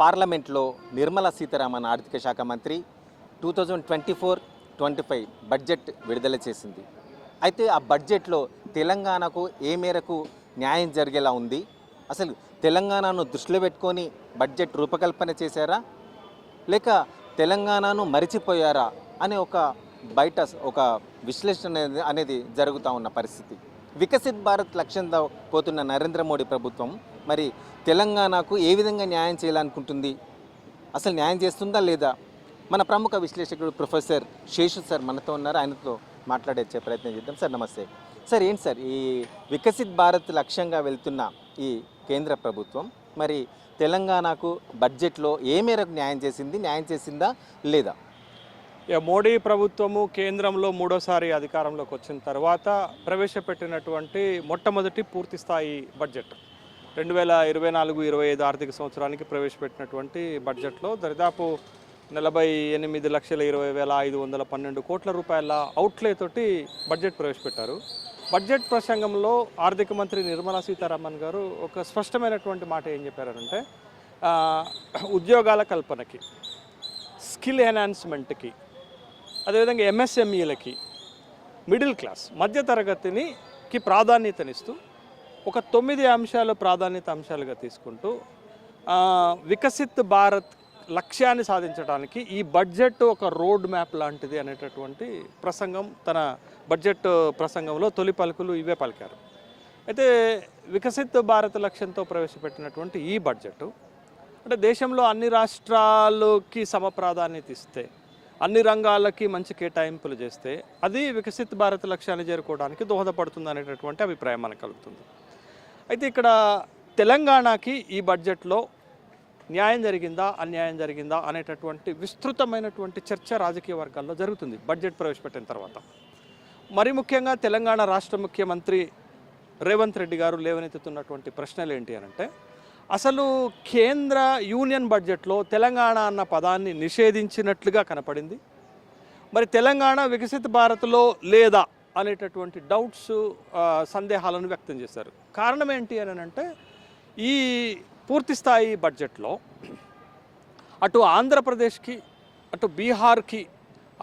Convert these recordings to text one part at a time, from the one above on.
పార్లమెంట్లో నిర్మలా సీతారామన్ ఆర్థిక శాఖ మంత్రి two thousand twenty four twenty five budget విడుదల చేసింది. అయితే ఆ బడ్జెట్లో తెలంగాణకు ఏ మేరకు న్యాయం జరిగేలా ఉంది? అసలు తెలంగాణను దృష్టిలో పెట్టుకొని బడ్జెట్ రూపకల్పన చేశారా? లేక తెలంగాణను మరిచిపోయారా? అనే ఒక బయట ఒక విశ్లేషణ అనేది- అనేది జరుగుతూ ఉన్న పరిస్థితి. వికసిత్ భారత్ లక్ష్యంతో పోతున్న నరేంద్ర మోడీ ప్రభుత్వం మరి తెలంగాణకు ఏ విధంగా న్యాయం చేయాలనుకుంటుంది? అసలు న్యాయం చేస్తుందా లేదా? మన ప్రముఖ విశ్లేషకుడు ప్రొఫెసర్ శేషు సార్ మనతో ఉన్నారు. ఆయనతో మాట్లాడేచ్చే ప్రయత్నం చేద్దాం. సార్ నమస్తే. సార్ ఏంటి సార్? ఈ వికసిత్ భారత్ లక్ష్యంగా వెళ్తున్న ఈ కేంద్ర ప్రభుత్వం మరి తెలంగాణకు బడ్జెట్లో ఏ మేరకు న్యాయం చేసింది? న్యాయం చేసిందా లేదా? ఇక మోడీ ప్రభుత్వము కేంద్రంలో మూడోసారి అధికారంలోకి వచ్చిన తర్వాత ప్రవేశపెట్టినటువంటి మొట్టమొదటి పూర్తి స్థాయి బడ్జెట్. రెండు వేల ఇరవై నాలుగు ఇరవై ఐదు ఆర్థిక సంవత్సరానికి ప్రవేశపెట్టినటువంటి బడ్జెట్లో దరిదాపు నలభై ఎనిమిది లక్షల ఇరవై వేల ఐదు వందల పన్నెండు కోట్ల రూపాయల అవుట్లే తోటి బడ్జెట్ ప్రవేశపెట్టారు. బడ్జెట్ ప్రసంగంలో ఆర్థిక మంత్రి నిర్మలా సీతారామన్ గారు ఒక స్పష్టమైనటువంటి మాట ఏం చెప్పారంటే ఉద్యోగాల కల్పనకి స్కిల్ ఎన్హాన్స్మెంట్కి అదేవిధంగా ఎంఎస్ఎంఈలకి మిడిల్ క్లాస్ మధ్యతరగతిని కి ప్రాధాన్యతనిస్తూ ఒక తొమ్మిది అంశాలు ప్రాధాన్యత అంశాలుగా తీసుకుంటూ వికసిత్ భారత్ లక్ష్యాన్ని సాధించడానికి ఈ బడ్జెట్ ఒక రోడ్ మ్యాప్ లాంటిది అనేటటువంటి ప్రసంగం తన బడ్జెట్ ప్రసంగంలో తొలి పలుకులు ఇవే పలికారు. అయితే వికసిత్ భారత్ లక్ష్యంతో ప్రవేశపెట్టినటువంటి ఈ బడ్జెట్ అంటే దేశంలో అన్ని రాష్ట్రాలకి సమ ప్రాధాన్యత ఇస్తే అన్ని రంగాలకి మంచి కేటాయింపులు చేస్తే అది వికసిత్ భారత్ లక్ష్యాన్ని చేరుకోవడానికి దోహదపడుతుంది అనేటటువంటి అభిప్రాయం మనకు కలుగుతుంది. అయితే ఇక్కడ తెలంగాణకి ఈ బడ్జెట్లో న్యాయం జరిగిందా అన్యాయం జరిగిందా అనేటటువంటి విస్తృతమైనటువంటి చర్చ రాజకీయ వర్గాల్లో జరుగుతుంది బడ్జెట్ ప్రవేశపెట్టిన తర్వాత. మరి ముఖ్యంగా తెలంగాణ రాష్ట్ర ముఖ్యమంత్రి రేవంత్ రెడ్డి గారు లేవనెత్తుతున్నటువంటి ప్రశ్నలు ఏంటి అని అంటే అసలు కేంద్ర యూనియన్ బడ్జెట్లో తెలంగాణ అన్న పదాన్ని నిషేధించినట్లుగా కనపడింది. మరి తెలంగాణ వికసిత భారత్లో లేదా అనేటటువంటి డౌట్స్ సందేహాలను వ్యక్తం చేశారు. కారణం ఏంటి అని అంటే ఈ పూర్తి స్థాయి బడ్జెట్లో అటు ఆంధ్రప్రదేశ్కి అటు బీహార్కి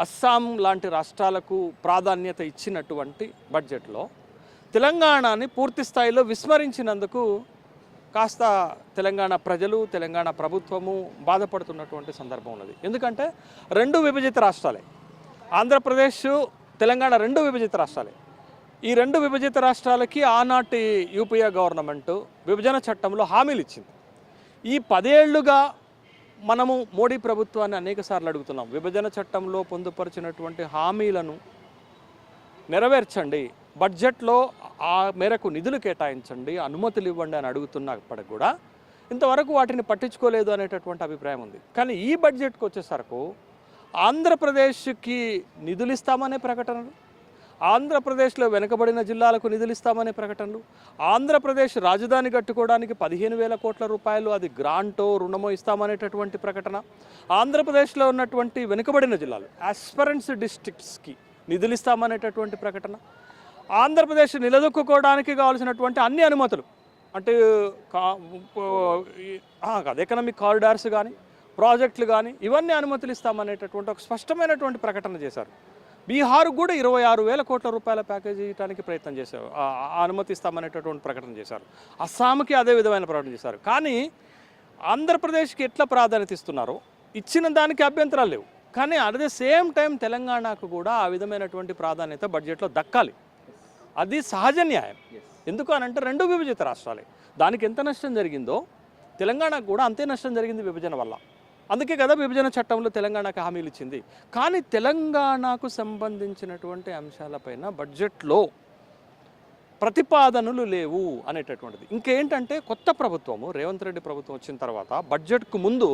అస్సాం లాంటి రాష్ట్రాలకు ప్రాధాన్యత ఇచ్చినటువంటి బడ్జెట్లో తెలంగాణని పూర్తి స్థాయిలో విస్మరించినందుకు కాస్త తెలంగాణ ప్రజలు తెలంగాణ ప్రభుత్వము బాధపడుతున్నటువంటి సందర్భం ఉన్నది. ఎందుకంటే రెండు విభజిత రాష్ట్రాలే. ఆంధ్రప్రదేశ్ తెలంగాణ రెండు విభజిత రాష్ట్రాలే. ఈ రెండు విభజిత రాష్ట్రాలకి ఆనాటి యూపీఏ గవర్నమెంట్ విభజన చట్టంలో హామీలు ఇచ్చింది ఈ పదేళ్ళుగా మనము మోడీ ప్రభుత్వాన్ని అనేక సార్లు అడుగుతున్నాం. విభజన చట్టంలో పొందుపరిచినటువంటి హామీలను నెరవేర్చండి. బడ్జెట్లో ఆ మేరకు నిధులు కేటాయించండి. అనుమతులు ఇవ్వండి అని అడుగుతున్నప్పటికి కూడా ఇంతవరకు వాటిని పట్టించుకోలేదు అనేటటువంటి అభిప్రాయం ఉంది. కానీ ఈ బడ్జెట్కి వచ్చేసరకు ఆంధ్రప్రదేశ్కి నిధులు ఇస్తామనే ప్రకటనలు ఆంధ్రప్రదేశ్లో వెనుకబడిన జిల్లాలకు నిధులు ఇస్తామనే ప్రకటనలు ఆంధ్రప్రదేశ్ రాజధాని కట్టుకోవడానికి పదిహేను వేల కోట్ల రూపాయలు అది గ్రాంటో రుణమో ఇస్తామనేటటువంటి ప్రకటన ఆంధ్రప్రదేశ్లో ఉన్నటువంటి వెనుకబడిన జిల్లాలు ఆస్పరెంట్స్ డిస్ట్రిక్ట్స్కి నిధులు ఇస్తామనేటటువంటి ప్రకటన ఆంధ్రప్రదేశ్ నిలదొక్కుకోవడానికి కావాల్సినటువంటి అన్ని అనుమతులు అంటే కా- అదే ఎకనామిక్ కారిడార్స్ కానీ ప్రాజెక్టులు కానీ ఇవన్నీ అనుమతులు ఇస్తామనేటటువంటి ఒక స్పష్టమైనటువంటి ప్రకటన చేశారు. బీహార్ కూడా ఇరవై ఆరు వేల కోట్ల రూపాయల ప్యాకేజ్ ఇవ్వడానికి ప్రయత్నం చేశారు. ఆ అనుమతి ప్రకటన చేశారు. అస్సాంకి అదే విధమైన ప్రకటన చేశారు. కానీ ఆంధ్రప్రదేశ్కి ఎట్లా ప్రాధాన్యత ఇస్తున్నారో? ఇచ్చిన దానికి అభ్యంతరాలు లేవు. కానీ అట్ ద సేమ్ టైం తెలంగాణకు కూడా ఆ విధమైనటువంటి ప్రాధాన్యత బడ్జెట్లో దక్కాలి. అది సహజ న్యాయం. ఎందుకు అని అంటే రెండు విభజిత రాష్ట్రాలే. దానికి ఎంత నష్టం జరిగిందో తెలంగాణకు కూడా అంతే నష్టం జరిగింది విభజన వల్ల. అందుకే కదా విభజన చట్టంలో తెలంగాణకు హామీలు ఇచ్చింది. కానీ తెలంగాణకు సంబంధించినటువంటి అంశాలపైన బడ్జెట్లో ప్రతిపాదనలు లేవు అనేటటువంటిది. ఇంకేంటంటే కొత్త ప్రభుత్వము రేవంత్ రెడ్డి ప్రభుత్వం వచ్చిన తర్వాత బడ్జెట్కు ముందు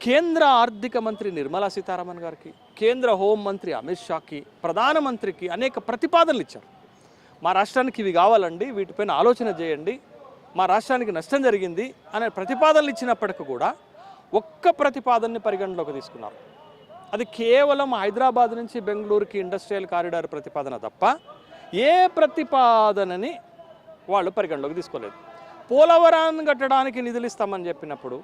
కేంద్ర ఆర్థిక మంత్రి నిర్మలా సీతారామన్ గారికి కేంద్ర హోం మంత్రి అమిత్ షాకి ప్రధానమంత్రికి అనేక ప్రతిపాదనలు ఇచ్చారు. మా రాష్ట్రానికి ఇవి కావాలండి వీటిపైన ఆలోచన చేయండి మా రాష్ట్రానికి నష్టం జరిగింది అనే ప్రతిపాదనలు ఇచ్చినప్పటికీ కూడా ఒక్క ప్రతిపాదనని పరిగణలోకి తీసుకున్నారు. అది కేవలం హైదరాబాద్ నుంచి బెంగళూరుకి ఇండస్ట్రియల్ కారిడార్ ప్రతిపాదన తప్ప ఏ ప్రతిపాదనని వాళ్ళు పరిగణలోకి తీసుకోలేదు. పోలవరాన్ని కట్టడానికి నిధులు ఇస్తామని చెప్పినప్పుడు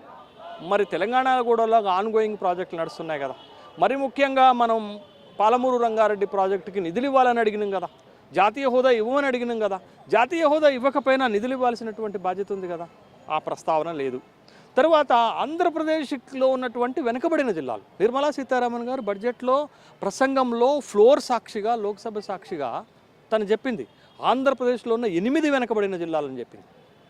మరి తెలంగాణ కూడా ఆన్గోయింగ్ ప్రాజెక్టులు నడుస్తున్నాయి కదా. మరి ముఖ్యంగా మనం పాలమూరు రంగారెడ్డి ప్రాజెక్టుకి నిధులు ఇవ్వాలని అడిగినాం కదా. జాతీయ హోదా ఇవ్వమని అడిగినాం కదా. జాతీయ హోదా ఇవ్వకపోయినా నిధులు ఇవ్వాల్సినటువంటి బాధ్యత ఉంది కదా. ఆ ప్రస్తావన లేదు. తర్వాత ఆంధ్రప్రదేశ్లో ఉన్నటువంటి వెనుకబడిన జిల్లాలు. నిర్మలా సీతారామన్ గారు బడ్జెట్లో ప్రసంగంలో ఫ్లోర్ సాక్షిగా లోక్సభ సాక్షిగా తను చెప్పింది. ఆంధ్రప్రదేశ్లో ఉన్న ఎనిమిది వెనకబడిన జిల్లాలని చెప్పింది.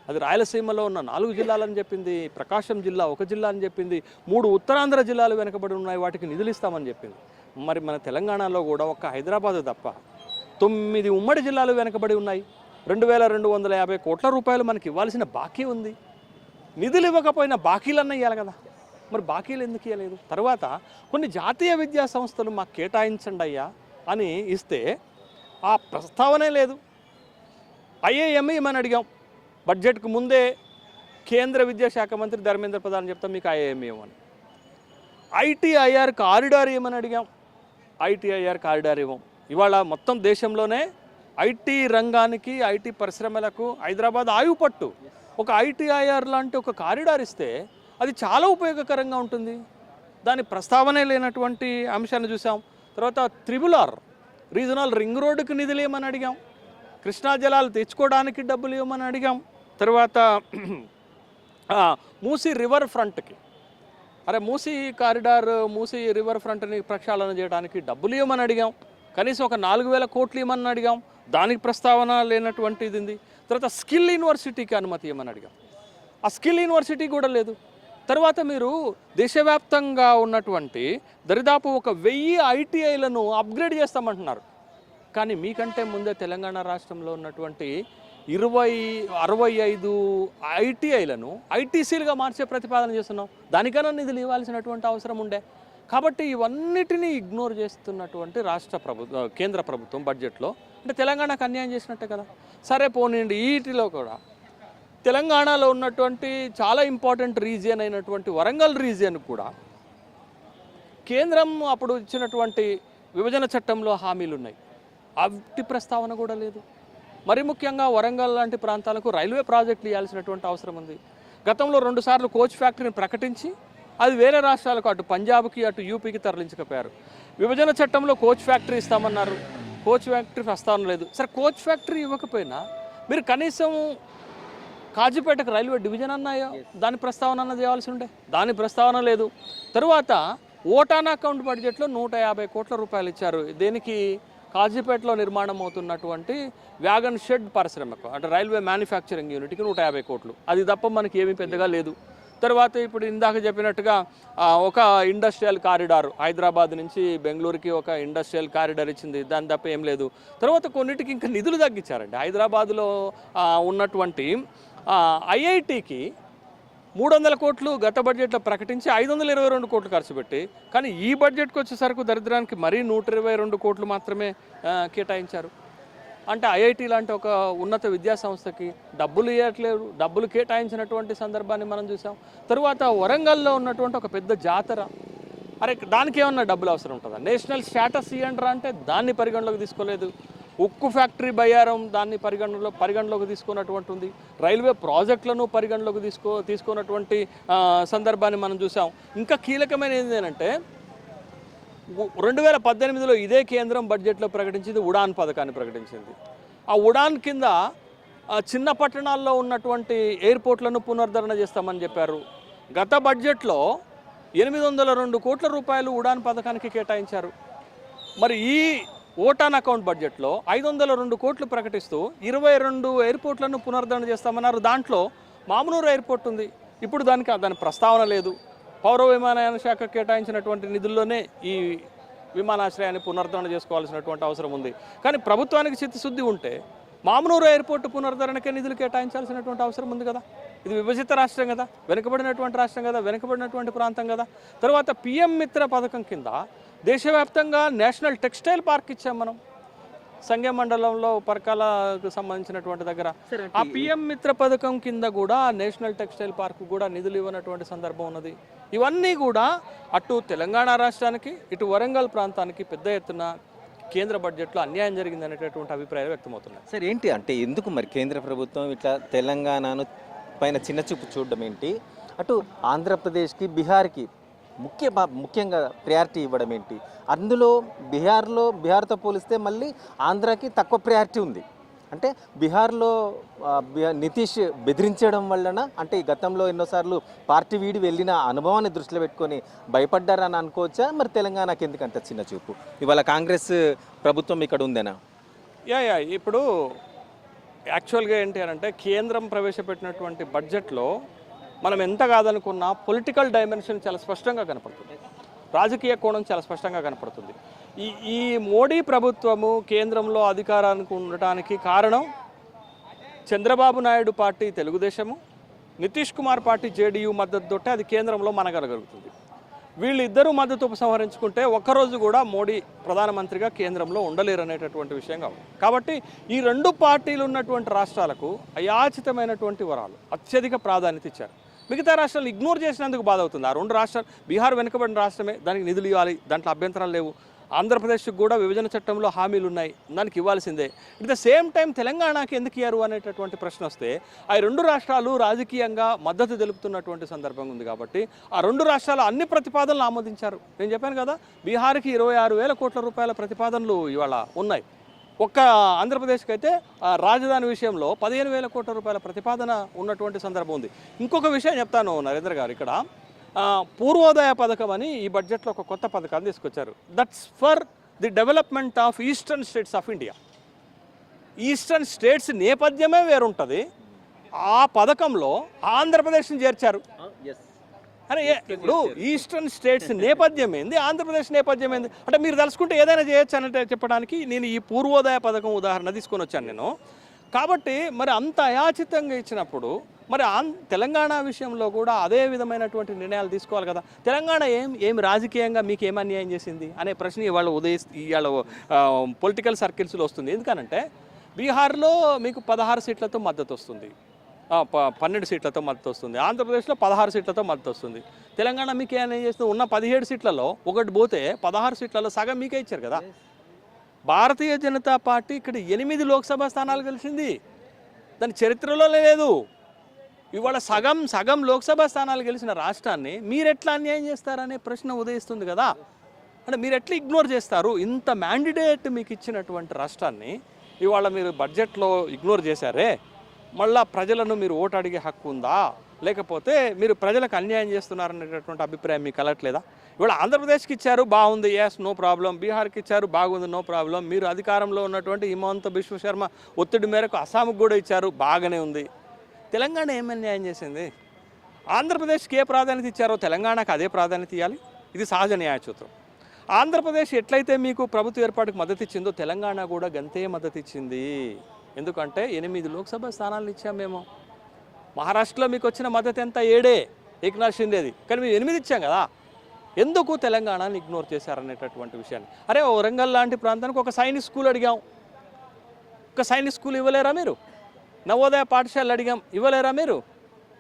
అది రాయలసీమలో ఉన్న నాలుగు జిల్లాలని చెప్పింది ప్రకాశం జిల్లా ఒక జిల్లా అని చెప్పింది మూడు ఉత్తరాంధ్ర జిల్లాలు వెనకబడి ఉన్నాయి వాటికి నిధులు ఇస్తామని చెప్పింది. మరి మన తెలంగాణలో కూడా ఒక్క హైదరాబాద్ తప్ప తొమ్మిది ఉమ్మడి జిల్లాలు వెనకబడి ఉన్నాయి. రెండు వేల రెండు వందల యాభై కోట్ల రూపాయలు మనకి ఇవ్వాల్సిన బాకీ ఉంది. నిధులు ఇవ్వకపోయినా బాకీలన్నా ఇవ్వాలి కదా. మరి బాకీలు ఎందుకు ఇవ్వలేదు తర్వాత కొన్ని జాతీయ విద్యా సంస్థలు మాకు కేటాయించండి అయ్యా అని ఇస్తే ఆ ప్రస్తావనే లేదు. ఐఏఎంఈ మనం అడిగాం? బడ్జెట్కు ముందే కేంద్ర విద్యాశాఖ మంత్రి ధర్మేంద్ర ప్రధాన్ చెప్తాం మీకు ఐఏఎంఈ అని ఐటీఐఆర్ కారిడార్ ఏమని అడిగాం? ఐటీఐఆర్ కారిడార్ ఇవ్వం. ఇవాళ మొత్తం దేశంలోనే ఐటీ రంగానికి ఐటీ పరిశ్రమలకు హైదరాబాద్ ఆయువు పట్టు. ఒక ఐటీఐఆర్ లాంటి ఒక కారిడార్ ఇస్తే అది చాలా ఉపయోగకరంగా ఉంటుంది. దాని ప్రస్తావనే లేనటువంటి అంశాన్ని చూసాం. తర్వాత త్రిబుల్ ఆర్ రీజనల్ రింగ్ రోడ్డుకి నిధులు ఏమని అడిగాం. కృష్ణా జలాలు తెచ్చుకోవడానికి డబ్బులు ఇవ్వమని అడిగాం. తర్వాత మూసి మూసీ రివర్ ఫ్రంట్కి. అరే మూసీ కారిడార్ మూసీ రివర్ ఫ్రంట్ని ప్రక్షాళన చేయడానికి డబ్బులు ఇవ్వమని అడిగాం. కనీసం ఒక నాలుగు వేల కోట్లు ఇవ్వమని అడిగాం. దానికి ప్రస్తావన లేనటువంటిది తర్వాత స్కిల్ యూనివర్సిటీకి అనుమతి ఇవ్వమని అడిగాం. ఆ స్కిల్ యూనివర్సిటీ కూడా లేదు. తర్వాత మీరు దేశవ్యాప్తంగా ఉన్నటువంటి దరిదాపు ఒక వెయ్యి ఐటీఐలను అప్గ్రేడ్ చేస్తామంటున్నారు. కానీ మీకంటే ముందే తెలంగాణ రాష్ట్రంలో ఉన్నటువంటి ఇరవై అరవై ఐదు ఐటీఐలను ఐటీసీలుగా మార్చే ప్రతిపాదన చేస్తున్నాం. దానికన్నా నిధులు ఇవ్వాల్సినటువంటి అవసరం ఉండే. కాబట్టి ఇవన్నిటినీ ఇగ్నోర్ చేస్తున్నటువంటి రాష్ట్ర ప్రభుత్వ కేంద్ర ప్రభుత్వం బడ్జెట్లో అంటే తెలంగాణకు అన్యాయం చేసినట్టే కదా. సరే పోనీయండి వీటిలో కూడా. తెలంగాణలో ఉన్నటువంటి చాలా ఇంపార్టెంట్ రీజియన్ అయినటువంటి వరంగల్ రీజియన్ కూడా కేంద్రం అప్పుడు ఇచ్చినటువంటి విభజన చట్టంలో హామీలు ఉన్నాయి. అట్టి ప్రస్తావన కూడా లేదు. మరి ముఖ్యంగా వరంగల్ లాంటి ప్రాంతాలకు రైల్వే ప్రాజెక్టులు ఇవ్వాల్సినటువంటి అవసరం ఉంది. గతంలో రెండుసార్లు కోచ్ ఫ్యాక్టరీని ప్రకటించి అది వేరే రాష్ట్రాలకు అటు పంజాబ్కి అటు యూపీకి తరలించకపోయారు. విభజన చట్టంలో కోచ్ ఫ్యాక్టరీ ఇస్తామన్నారు. కోచ్ ఫ్యాక్టరీ ప్రస్తావన లేదు. సరే కోచ్ ఫ్యాక్టరీ ఇవ్వకపోయినా మీరు కనీసం కాజీపేటకు రైల్వే డివిజన్ అన్నాయో దాని ప్రస్తావన అన్నది చేయాల్సి ఉండే? దాని ప్రస్తావన లేదు. తరువాత ఓటాన్ అకౌంట్ బడ్జెట్లో నూట యాభై కోట్ల రూపాయలు ఇచ్చారు. దేనికి? కాజీపేటలో నిర్మాణం అవుతున్నటువంటి వ్యాగన్ షెడ్ పరిశ్రమకు అంటే రైల్వే మ్యానుఫ్యాక్చరింగ్ యూనిట్కి నూట యాభై కోట్లు. అది తప్ప మనకి ఏమీ పెద్దగా లేదు. తర్వాత ఇప్పుడు ఇందాక చెప్పినట్టుగా ఒక ఇండస్ట్రియల్ కారిడార్ హైదరాబాద్ నుంచి బెంగళూరుకి ఒక ఇండస్ట్రియల్ కారిడార్ ఇచ్చింది. దాని తప్ప ఏం లేదు. తర్వాత కొన్నిటికి ఇంకా నిధులు తగ్గించారండి. హైదరాబాద్లో ఉన్నటువంటి ఐఐటికి మూడు వందల కోట్లు గత బడ్జెట్లో ప్రకటించి ఐదు వందల ఇరవై రెండు కోట్లు ఖర్చు పెట్టి కానీ ఈ బడ్జెట్కి వచ్చేసరికి దరిద్రానికి మరీ నూట ఇరవై రెండు కోట్లు మాత్రమే కేటాయించారు. అంటే ఐఐటి లాంటి ఒక ఉన్నత విద్యాసంస్థకి డబ్బులు ఇవ్వట్లేదు డబ్బులు కేటాయించినటువంటి సందర్భాన్ని మనం చూసాం. తరువాత వరంగల్లో ఉన్నటువంటి ఒక పెద్ద జాతర. అరే దానికి ఏమన్నా డబ్బులు అవసరం ఉంటుందా? నేషనల్ స్టేటస్ ఇవ్వండి అంటే దాన్ని పరిగణలోకి తీసుకోలేదు. ఉక్కు ఫ్యాక్టరీ బయ్యారం దాన్ని పరిగణలో పరిగణలోకి తీసుకున్నటువంటి ఉంది. రైల్వే ప్రాజెక్టులను పరిగణలోకి తీసుకో తీసుకున్నటువంటి సందర్భాన్ని మనం చూసాం. ఇంకా కీలకమైన ఏంటంటే రెండు వేల పద్దెనిమిదిలో ఇదే కేంద్రం బడ్జెట్లో ప్రకటించింది ఉడాన్ పథకాన్ని ప్రకటించింది. ఆ ఉడాన్ కింద ఆ, చిన్న పట్టణాల్లో ఉన్నటువంటి ఎయిర్పోర్ట్లను పునరుద్ధరణ చేస్తామని చెప్పారు. గత బడ్జెట్లో ఎనిమిది వందల రెండు కోట్ల రూపాయలు ఉడాన్ పథకానికి కేటాయించారు. మరి ఈ ఓటాన్ అకౌంట్ బడ్జెట్లో ఐదు వందల రెండు కోట్లు ప్రకటిస్తూ ఇరవై రెండు ఎయిర్పోర్ట్లను పునరుద్ధరణ చేస్తామన్నారు. దాంట్లో మామనూరు ఎయిర్పోర్ట్ ఉంది. ఇప్పుడు దానికి దాని ప్రస్తావన లేదు. పౌర విమానయాన శాఖ కేటాయించినటువంటి నిధుల్లోనే ఈ విమానాశ్రయాన్ని పునరుద్ధరణ చేసుకోవాల్సినటువంటి అవసరం ఉంది. కానీ ప్రభుత్వానికి చిత్తశుద్ధి ఉంటే మామనూరు ఎయిర్పోర్ట్ పునరుద్ధరణకే నిధులు కేటాయించాల్సినటువంటి అవసరం ఉంది కదా. ఇది విభజిత రాష్ట్రం కదా వెనుకబడినటువంటి రాష్ట్రం కదా వెనుకబడినటువంటి ప్రాంతం కదా. తర్వాత పిఎం మిత్ర పథకం కింద దేశవ్యాప్తంగా నేషనల్ టెక్స్టైల్ పార్క్ ఇచ్చాం మనం. సంఘ మండలంలో పరకాలకు సంబంధించినటువంటి దగ్గర. ఆ పిఎం మిత్ర పథకం కింద కూడా నేషనల్ టెక్స్టైల్ పార్క్ కూడా నిధులు ఇవ్వనటువంటి సందర్భం ఉన్నది. ఇవన్నీ కూడా అటు తెలంగాణ రాష్ట్రానికి ఇటు వరంగల్ ప్రాంతానికి పెద్ద ఎత్తున కేంద్ర బడ్జెట్లో అన్యాయం జరిగింది అనేటటువంటి అభిప్రాయాలు వ్యక్తమవుతున్నాయి. సార్ ఏంటి అంటే ఎందుకు మరి కేంద్ర ప్రభుత్వం ఇట్లా తెలంగాణను పైన చిన్న చూపు చూడడం ఏంటి? అటు ఆంధ్రప్రదేశ్కి బీహార్కి ముఖ్య బా- ముఖ్యంగా ప్రయారిటీ ఇవ్వడం ఏంటి? అందులో బీహార్లో బీహార్తో పోలిస్తే మళ్ళీ ఆంధ్రాకి తక్కువ ప్రయారిటీ ఉంది. అంటే బీహార్లో నితీష్ బెదిరించడం వలన అంటే గతంలో ఎన్నోసార్లు పార్టీ వీడి వెళ్ళిన అనుభవాన్ని దృష్టిలో పెట్టుకొని భయపడ్డారని అనుకోవచ్చా? మరి తెలంగాణకి ఎందుకంత చిన్న చూపు? ఇవాళ కాంగ్రెస్ ప్రభుత్వం ఇక్కడ ఉందేనా? యా యా ఇప్పుడు యాక్చువల్గా ఏంటి అని అంటే కేంద్రం ప్రవేశపెట్టినటువంటి బడ్జెట్లో మనం ఎంత కాదనుకున్నా పొలిటికల్ డైమెన్షన్ చాలా స్పష్టంగా కనపడుతుంది. రాజకీయ కోణం చాలా స్పష్టంగా కనపడుతుంది. ఈ ఈ మోడీ ప్రభుత్వము కేంద్రంలో అధికారానికి ఉండటానికి కారణం Chandrababu Naidu party Telugu Desam Nitish Kumar party JDU మద్దతుతోటే అది కేంద్రంలో మనగలగలుగుతుంది. వీళ్ళిద్దరూ మద్దతు ఉపసంహరించుకుంటే ఒక్కరోజు కూడా మోడీ ప్రధానమంత్రిగా కేంద్రంలో ఉండలేరు అనేటటువంటి విషయం కావాలి కాబట్టి ఈ రెండు పార్టీలు ఉన్నటువంటి రాష్ట్రాలకు అయాచితమైనటువంటి వరాలు అత్యధిక ప్రాధాన్యత ఇచ్చారు. మిగతా రాష్ట్రాలు ఇగ్నోర్ చేసినందుకు బాధ అవుతుంది ఆ రెండు రాష్ట్రాలు బీహార్ వెనుకబడిన రాష్ట్రమే దానికి నిధులు ఇవ్వాలి దాంట్లో అభ్యంతరాలు లేవు. ఆంధ్రప్రదేశ్కి కూడా విభజన చట్టంలో హామీలు ఉన్నాయి దానికి ఇవ్వాల్సిందే. ఇట్ ద సేమ్ టైం తెలంగాణకి ఎందుకు ఇయ్యారు అనేటటువంటి ప్రశ్న వస్తే ఆ రెండు రాష్ట్రాలు రాజకీయంగా మద్దతు తెలుపుతున్నటువంటి సందర్భం ఉంది కాబట్టి ఆ రెండు రాష్ట్రాలు అన్ని ప్రతిపాదనలు ఆమోదించారు. నేను చెప్పాను కదా బీహార్కి ఇరవై ఆరు వేల కోట్ల రూపాయల ప్రతిపాదనలు ఇవాళ ఉన్నాయి. ఒక్క ఆంధ్రప్రదేశ్కి అయితే రాజధాని విషయంలో పదిహేను వేల కోట్ల రూపాయల ప్రతిపాదన ఉన్నటువంటి సందర్భం ఉంది. ఇంకొక విషయం చెప్తాను నరేంద్ర గారు ఇక్కడ. పూర్వోదయ పథకం అని ఈ బడ్జెట్లో ఒక కొత్త పథకాన్ని తీసుకొచ్చారు. That's for the development of eastern states of India eastern states నేపథ్యమే వేరుంటుంది. ఆ పథకంలో ఆంధ్రప్రదేశ్ని చేర్చారు. అరే ఇప్పుడు ఈస్టర్న్ స్టేట్స్ నేపథ్యం ఏంది ఆంధ్రప్రదేశ్ నేపథ్యం ఏంది అంటే మీరు తలుచుకుంటే ఏదైనా చేయొచ్చు అంటే చెప్పడానికి నేను ఈ పూర్వోదయ పథకం ఉదాహరణ తీసుకొని వచ్చాను నేను. కాబట్టి మరి అంత అయాచితంగా ఇచ్చినప్పుడు మరి ఆం తెలంగాణ విషయంలో కూడా అదే విధమైనటువంటి నిర్ణయాలు తీసుకోవాలి కదా. తెలంగాణ ఏం ఏం రాజకీయంగా మీకు ఏం అన్యాయం చేసింది? అనే ప్రశ్న ఇవాళ ఉదయ ఇవాళ పొలిటికల్ సర్కిల్స్లో వస్తుంది. ఎందుకనంటే బీహార్లో మీకు పదహారు సీట్లతో మద్దతు వస్తుంది పన్నెండు సీట్లతో మద్దతు వస్తుంది. ఆంధ్రప్రదేశ్లో పదహారు సీట్లతో మద్దతు వస్తుంది. తెలంగాణ మీకు ఏం చేస్తుంది? ఉన్న పదిహేడు సీట్లలో ఒకటి పోతే పదహారు సీట్లలో సగం మీకే ఇచ్చారు కదా. భారతీయ జనతా పార్టీ ఇక్కడ ఎనిమిది లోక్సభ స్థానాలు గెలిచింది. దాని చరిత్రలో లేదు. ఇవాళ సగం సగం లోక్సభ స్థానాలు గెలిచిన రాష్ట్రాన్ని మీరెట్లా అన్యాయం చేస్తారనే ప్రశ్న ఉదయిస్తుంది కదా. అంటే మీరు ఎట్లా ఇగ్నోర్ చేస్తారు? ఇంత మ్యాండిడేట్ మీకు ఇచ్చినటువంటి రాష్ట్రాన్ని ఇవాళ మీరు బడ్జెట్లో ఇగ్నోర్ చేశారే. మళ్ళా ప్రజలను మీరు ఓటు అడిగే హక్కు ఉందా? లేకపోతే మీరు ప్రజలకు అన్యాయం చేస్తున్నారనేటటువంటి అభిప్రాయం మీకు కలట్లేదా ఇవాళ ఆంధ్రప్రదేశ్కి ఇచ్చారు బాగుంది ఎస్ నో ప్రాబ్లం బీహార్కి ఇచ్చారు బాగుంది నో ప్రాబ్లం మీరు అధికారంలో ఉన్నటువంటి హిమంత విశ్వశర్మ ఒత్తిడి మేరకు అస్సాంకి కూడా ఇచ్చారు బాగానే ఉంది. తెలంగాణ ఏం అన్యాయం చేసింది? ఆంధ్రప్రదేశ్కి ఏ ప్రాధాన్యత ఇచ్చారో తెలంగాణకు అదే ప్రాధాన్యత ఇవ్వాలి. ఇది సహజ న్యాయచూత్రం. ఆంధ్రప్రదేశ్ ఎట్లయితే మీకు ప్రభుత్వ ఏర్పాటుకు మద్దతు ఇచ్చిందో తెలంగాణ కూడా గంతే మద్దతు ఇచ్చింది ఎందుకంటే ఎనిమిది లోక్సభ స్థానాలను ఇచ్చాం మేము. మహారాష్ట్రలో మీకు వచ్చిన మద్దతు ఎంత? ఏడే. ఏకనాథ్ షిండేది కానీ మేము ఎనిమిది ఇచ్చాం కదా. ఎందుకు తెలంగాణని ఇగ్నోర్ చేశారనేటటువంటి విషయాన్ని? అరే ఓ వరంగల్ లాంటి ప్రాంతానికి ఒక సైనిక్ స్కూల్ అడిగాం. ఒక సైనిక్ స్కూల్ ఇవ్వలేరా మీరు? నవోదయ పాఠశాలలు అడిగాం. ఇవ్వలేరా మీరు?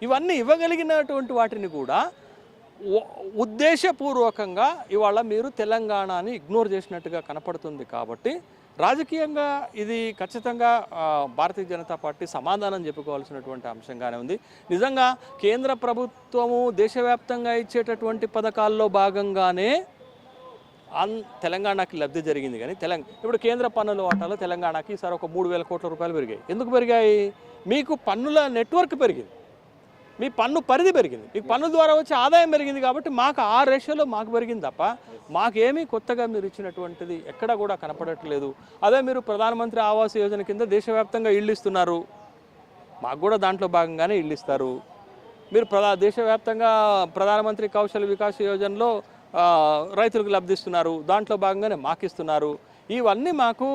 ఇవన్నీ ఇవ్వగలిగినటువంటి వాటిని కూడా ఉద్దేశపూర్వకంగా ఇవాళ మీరు తెలంగాణని ఇగ్నోర్ చేసినట్టుగా కనపడుతుంది కాబట్టి రాజకీయంగా ఇది ఖచ్చితంగా భారతీయ జనతా పార్టీ సమాధానం చెప్పుకోవాల్సినటువంటి అంశంగానే ఉంది. నిజంగా కేంద్ర ప్రభుత్వము దేశవ్యాప్తంగా ఇచ్చేటటువంటి పథకాల్లో భాగంగానే అన్ తెలంగాణకి లబ్ధి జరిగింది కానీ తెలంగాణ ఇప్పుడు కేంద్ర పన్నుల వాటాలో తెలంగాణకి ఈసారి ఒక మూడు వేల కోట్ల రూపాయలు పెరిగాయి. ఎందుకు పెరిగాయి? మీకు పన్నుల నెట్వర్క్ పెరిగింది. మీ పన్ను పరిధి పెరిగింది. మీకు పన్ను ద్వారా వచ్చే ఆదాయం పెరిగింది కాబట్టి మాకు ఆ రేషియోలో మాకు పెరిగింది తప్ప మాకేమీ కొత్తగా మీరు ఇచ్చినటువంటిది ఎక్కడా కూడా కనపడట్లేదు. అదే మీరు ప్రధానమంత్రి ఆవాస్ యోజన కింద దేశవ్యాప్తంగా ఇళ్ళు ఇస్తున్నారు. మాకు కూడా దాంట్లో భాగంగానే ఇళ్ళు ఇస్తారు. మీరు ప్రధా దేశవ్యాప్తంగా ప్రధానమంత్రి కౌశల్ వికాస్ యోజనలో రైతులకు లబ్ధిస్తున్నారు. దాంట్లో భాగంగానే మాకు ఇస్తున్నారు. ఇవన్నీ మాకు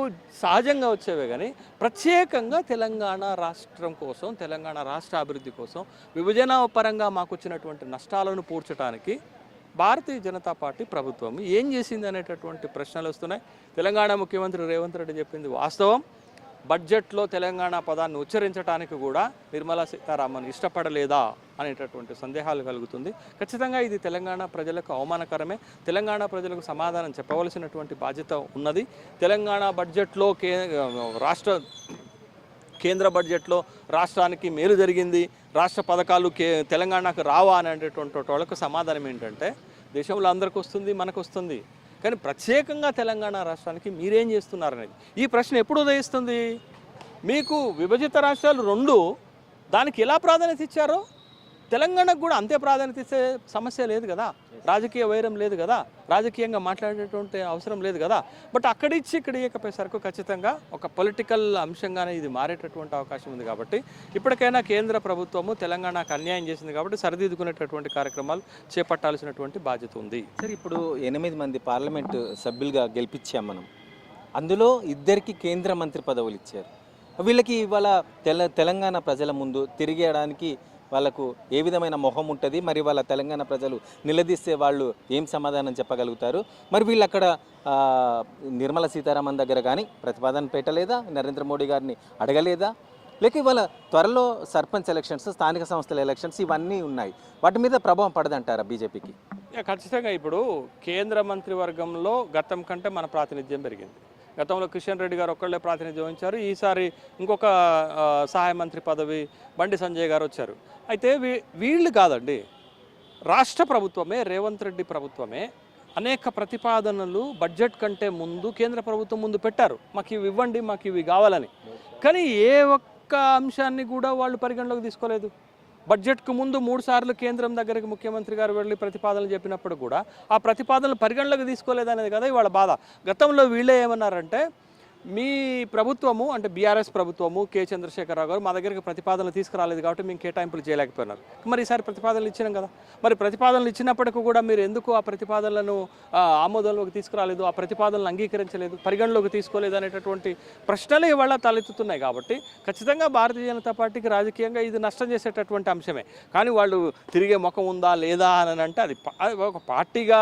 సహజంగా వచ్చేవే కానీ ప్రత్యేకంగా తెలంగాణ రాష్ట్రం కోసం తెలంగాణ రాష్ట్ర అభివృద్ధి కోసం విభజన పరంగా మాకు వచ్చినటువంటి నష్టాలను పూడ్చడానికి భారతీయ జనతా పార్టీ ప్రభుత్వం ఏం చేసింది అనేటటువంటి ప్రశ్నలు వస్తున్నాయి. తెలంగాణ ముఖ్యమంత్రి రేవంత్ రెడ్డి చెప్పింది వాస్తవం. బడ్జెట్లో తెలంగాణ పదాన్ని ఉచ్చరించడానికి కూడా నిర్మలా సీతారామన్ ఇష్టపడలేదా అనేటటువంటి సందేహాలు కలుగుతుంది. ఖచ్చితంగా ఇది తెలంగాణ ప్రజలకు అవమానకరమే. తెలంగాణ ప్రజలకు సమాధానం చెప్పవలసినటువంటి బాధ్యత ఉన్నది. తెలంగాణ బడ్జెట్లో కే రాష్ట్ర కేంద్ర బడ్జెట్లో రాష్ట్రానికి మేలు జరిగింది. రాష్ట్ర పథకాలు కే తెలంగాణకు రావా అనేటటువంటి వాళ్ళకు సమాధానం ఏంటంటే దేశంలో అందరికి వస్తుంది మనకు వస్తుంది కానీ ప్రత్యేకంగా తెలంగాణ రాష్ట్రానికి మీరేం చేస్తున్నారనేది. ఈ ప్రశ్న ఎప్పుడు ఉదయిస్తుంది? మీకు విభజిత రాష్ట్రాలు రెండు దానికి ఎలా ప్రాధాన్యత ఇచ్చారో తెలంగాణకు కూడా అంతే ప్రాధాన్యత ఇచ్చే సమస్య లేదు కదా. రాజకీయ వైరం లేదు కదా. రాజకీయంగా మాట్లాడేటువంటి అవసరం లేదు కదా. బట్ అక్కడిచ్చి ఇక్కడ ఇవ్వకపోయేసరికి ఖచ్చితంగా ఒక పొలిటికల్ అంశంగానే ఇది మారేటటువంటి అవకాశం ఉంది కాబట్టి ఇప్పటికైనా కేంద్ర ప్రభుత్వము తెలంగాణకు అన్యాయం చేసింది కాబట్టి సరిదిద్దుకునేటటువంటి కార్యక్రమాలు చేపట్టాల్సినటువంటి బాధ్యత ఉంది. సార్ ఇప్పుడు ఎనిమిది మంది పార్లమెంటు సభ్యులుగా గెలిపించాం మనం. అందులో ఇద్దరికి కేంద్ర మంత్రి పదవులు ఇచ్చారు. వీళ్ళకి ఇవాళ తెల తెలంగాణ ప్రజల ముందు తిరిగేయడానికి వాళ్ళకు ఏ విధమైన మొహం ఉంటుంది మరి వాళ్ళ తెలంగాణ ప్రజలు నిలదీస్తే వాళ్ళు ఏం సమాధానం చెప్పగలుగుతారు? మరి వీళ్ళు అక్కడ నిర్మల సీతారామన్ దగ్గర కానీ ప్రతిపాదన పెట్టలేదా? నరేంద్ర మోడీ గారిని అడగలేదా? లేక ఇవాళ త్వరలో సర్పంచ్ ఎలక్షన్స్ స్థానిక సంస్థల ఎలక్షన్స్ ఇవన్నీ ఉన్నాయి. వాటి మీద ప్రభావం పడదంటారా బీజేపీకి? ఖచ్చితంగా ఇప్పుడు కేంద్ర మంత్రివర్గంలో గతం కంటే మన ప్రాతినిధ్యం పెరిగింది. గతంలో కిషన్ రెడ్డి గారు ఒక్కళ్ళే ప్రాతినిధ్యం వహించారు. ఈసారి ఇంకొక సహాయ మంత్రి పదవి బండి సంజయ్ గారు వచ్చారు. అయితే వీ- వీళ్ళు కాదండి. రాష్ట్ర ప్రభుత్వమే రేవంత్ రెడ్డి ప్రభుత్వమే అనేక ప్రతిపాదనలు బడ్జెట్ కంటే ముందు కేంద్ర ప్రభుత్వం ముందు పెట్టారు. మాకు ఇవి ఇవ్వండి మాకు ఇవి కావాలని. కానీ ఏ ఒక్క అంశాన్ని కూడా వాళ్ళు పరిగణలోకి తీసుకోలేదు. బడ్జెట్కు ముందు మూడు సార్లు కేంద్రం దగ్గరికి ముఖ్యమంత్రి గారు వెళ్ళి ప్రతిపాదనలు చెప్పినప్పుడు కూడా ఆ ప్రతిపాదనలు పరిగణలోకి తీసుకోలేదనేది కదా ఇవాళ బాధ. గతంలో వీళ్ళే ఏమన్నారంటే మీ ప్రభుత్వము అంటే బీఆర్ఎస్ ప్రభుత్వము కె చంద్రశేఖరరావు గారు మా దగ్గరికి ప్రతిపాదనలు తీసుకురాలేదు కాబట్టి మేము కేటాయింపులు చేయలేకపోయినారు. మరి ఈసారి ప్రతిపాదనలు ఇచ్చినాం కదా. మరి ప్రతిపాదనలు ఇచ్చినప్పటికీ కూడా మీరు ఎందుకు ఆ ప్రతిపాదనలను ఆమోదంలోకి తీసుకురాలేదు ఆ ప్రతిపాదనలు అంగీకరించలేదు పరిగణలోకి తీసుకోలేదు అనేటటువంటి ప్రశ్నలు ఇవాళ తలెత్తుతున్నాయి కాబట్టి ఖచ్చితంగా భారతీయ జనతా పార్టీకి రాజకీయంగా ఇది నష్టం చేసేటటువంటి అంశమే. కానీ వాళ్ళు తిరిగే ముఖం ఉందా లేదా అని అంటే అది ఒక పార్టీగా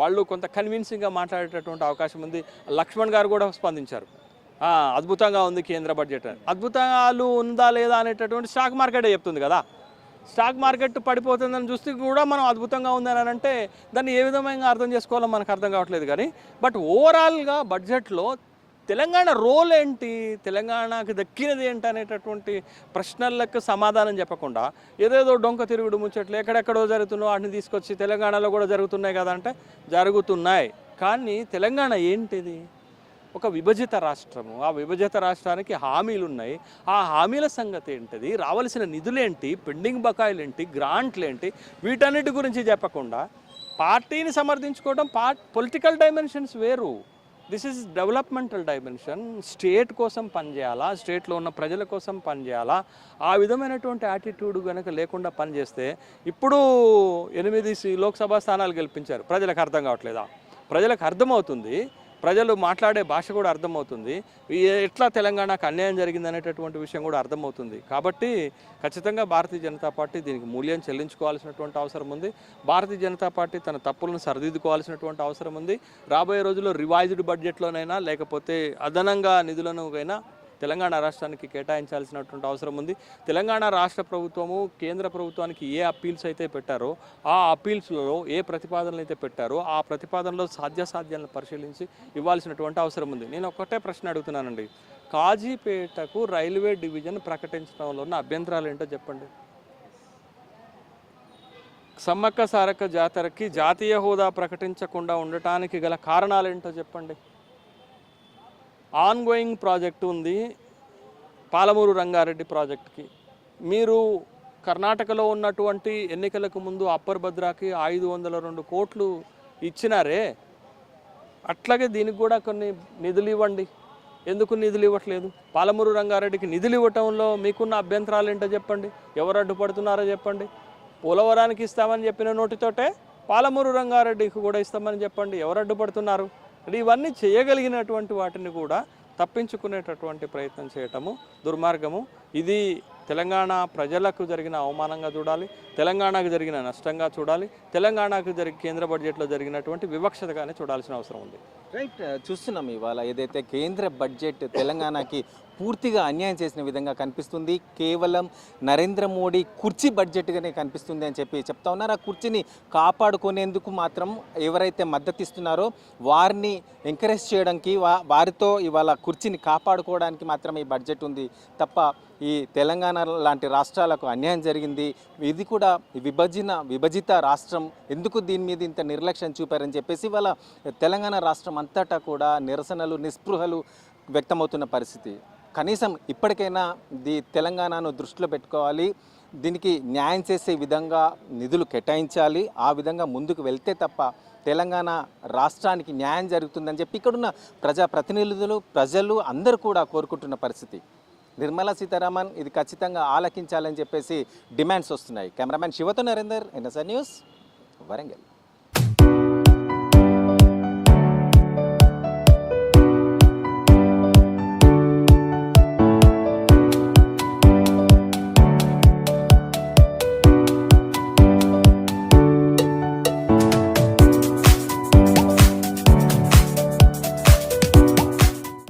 వాళ్ళు కొంత కన్విన్సింగ్గా మాట్లాడేటటువంటి అవకాశం ఉంది. లక్ష్మణ్ గారు కూడా స్పందించారు. అద్భుతంగా ఉంది కేంద్ర బడ్జెట్. అద్భుతంగా అద్భుతాలు ఉందా లేదా అనేటటువంటి స్టాక్ మార్కెటే చెప్తుంది కదా. స్టాక్ మార్కెట్ పడిపోతుందని చూస్తే కూడా మనం అద్భుతంగా ఉందని అంటే దాన్ని ఏ విధంగా అర్థం చేసుకోవాలో మనకు అర్థం కావట్లేదు కానీ బట్ ఓవరాల్గా బడ్జెట్లో తెలంగాణ రోల్ ఏంటి తెలంగాణకు దక్కినది ఏంటి అనేటటువంటి ప్రశ్నలకు సమాధానం చెప్పకుండా ఏదేదో డొంక తిరుగుడు ముచ్చట్లు ఎక్కడెక్కడో జరుగుతున్నో వాటిని తీసుకొచ్చి తెలంగాణలో కూడా జరుగుతున్నాయి కదా అంటే జరుగుతున్నాయి. కానీ తెలంగాణ ఏంటిది? ఒక విభజిత రాష్ట్రము. ఆ విభజిత రాష్ట్రానికి హామీలు ఉన్నాయి ఆ హామీల సంగతి ఏంటిది రావాల్సిన నిధులేంటి? పెండింగ్ బకాయిలు ఏంటి గ్రాంట్లు ఏంటి వీటన్నిటి గురించి చెప్పకుండా పార్టీని సమర్థించుకోవడం పా పొలిటికల్ డైమెన్షన్స్ వేరు. This is developmental dimension state కోసం పనిచేయాలా? స్టేట్లో ఉన్న ప్రజల కోసం పనిచేయాలా? ఆ విధమైనటువంటి యాటిట్యూడ్ కనుక లేకుండా పనిచేస్తే ఇప్పుడు ఎనిమిది సి- లోక్సభ స్థానాలు గెలిపించారు. ప్రజలకు అర్థం కావట్లేదా? ప్రజలకు అర్థమవుతుంది ప్రజలు మాట్లాడే భాష కూడా అర్థమవుతుంది. ఎట్లా తెలంగాణకు అన్యాయం జరిగింది అనేటటువంటి విషయం కూడా అర్థమవుతుంది. కాబట్టి ఖచ్చితంగా భారతీయ జనతా పార్టీ దీనికి మూల్యం చెల్లించుకోవాల్సినటువంటి అవసరం ఉంది. భారతీయ జనతా పార్టీ తన తప్పులను సరిదిద్దుకోవాల్సినటువంటి అవసరం ఉంది. రాబోయే రోజుల్లో రివైజ్డ్ బడ్జెట్లోనైనా లేకపోతే అదనంగా నిధులను అయినా తెలంగాణ రాష్ట్రానికి కేటాయించాల్సినటువంటి అవసరం ఉంది. తెలంగాణ రాష్ట్ర ప్రభుత్వము కేంద్ర ప్రభుత్వానికి ఏ అప్పీల్స్ అయితే పెట్టారో ఆ అప్పీల్స్లో ఏ ప్రతిపాదనలు అయితే పెట్టారో ఆ ప్రతిపాదనలో సాధ్యాసాధ్యాలను పరిశీలించి ఇవ్వాల్సినటువంటి అవసరం ఉంది. నేను ఒకటే ప్రశ్న అడుగుతున్నానండి. కాజీపేటకు రైల్వే డివిజన్ ప్రకటించడంలో ఉన్న అభ్యంతరాలు ఏంటో చెప్పండి. సమ్మక్క సారక్క జాతరకి జాతీయ హోదా ప్రకటించకుండా ఉండటానికి గల కారణాలు ఏంటో చెప్పండి. ఆన్గోయింగ్ ప్రాజెక్టు ఉంది పాలమూరు రంగారెడ్డి ప్రాజెక్ట్కి. మీరు కర్ణాటకలో ఉన్నటువంటి ఎన్నికలకు ముందు అప్పర్ భద్రాకి ఐదు వందల రెండు కోట్లు ఇచ్చినారే అట్లాగే దీనికి కూడా కొన్ని నిధులు ఇవ్వండి. ఎందుకు నిధులు ఇవ్వట్లేదు? పాలమూరు రంగారెడ్డికి నిధులు ఇవ్వటంలో మీకున్న అభ్యంతరాలు ఏంటో చెప్పండి. ఎవరు అడ్డుపడుతున్నారో చెప్పండి. పోలవరానికి ఇస్తామని చెప్పిన నోటితోటే పాలమూరు రంగారెడ్డికి కూడా ఇస్తామని చెప్పండి. ఎవరు అడ్డుపడుతున్నారు? అంటే ఇవన్నీ చేయగలిగినటువంటి వాటిని కూడా తప్పించుకునేటటువంటి ప్రయత్నం చేయటము దుర్మార్గము. ఇది తెలంగాణ ప్రజలకు జరిగిన అవమానంగా చూడాలి తెలంగాణకు జరిగిన నష్టంగా చూడాలి తెలంగాణకు జరిగి కేంద్ర బడ్జెట్లో జరిగినటువంటి వివక్షతగానే చూడాల్సిన అవసరం ఉంది. రైట్ చూస్తున్నాం ఇవాళ ఏదైతే కేంద్ర బడ్జెట్ తెలంగాణకి పూర్తిగా అన్యాయం చేసిన విధంగా కనిపిస్తుంది. కేవలం నరేంద్ర మోడీ కుర్చీ బడ్జెట్గానే కనిపిస్తుంది అని చెప్పి చెప్తా ఉన్నారు. ఆ కుర్చీని కాపాడుకునేందుకు మాత్రం ఎవరైతే మద్దతు ఇస్తున్నారో వారిని ఎంకరేజ్ చేయడానికి వా వారితో ఇవాళ కుర్చీని కాపాడుకోవడానికి మాత్రం ఈ బడ్జెట్ ఉంది. తప్ప ఈ తెలంగాణ లాంటి రాష్ట్రాలకు అన్యాయం జరిగింది. ఇది కూడా విభజన విభజిత రాష్ట్రం. ఎందుకు దీని మీద ఇంత నిర్లక్ష్యం చూపారని చెప్పేసి ఇవాళ తెలంగాణ రాష్ట్రం అంతటా కూడా నిరసనలు నిస్పృహలు వ్యక్తమవుతున్న పరిస్థితి. కనీసం ఇప్పటికైనా ది తెలంగాణను దృష్టిలో పెట్టుకోవాలి. దీనికి న్యాయం చేసే విధంగా నిధులు కేటాయించాలి. ఆ విధంగా ముందుకు వెళ్తే తప్ప తెలంగాణ రాష్ట్రానికి న్యాయం జరుగుతుందని చెప్పి ఇక్కడున్న ప్రజాప్రతినిధులు ప్రజలు అందరూ కూడా కోరుకుంటున్న పరిస్థితి. నిర్మలా సీతారామన్ ఇది ఖచ్చితంగా ఆలకించాలని చెప్పేసి డిమాండ్స్ వస్తున్నాయి. కెమెరామ్యాన్ శివతో నరేందర్ ఎన్ఎస్ఆర్ న్యూస్ వరంగల్.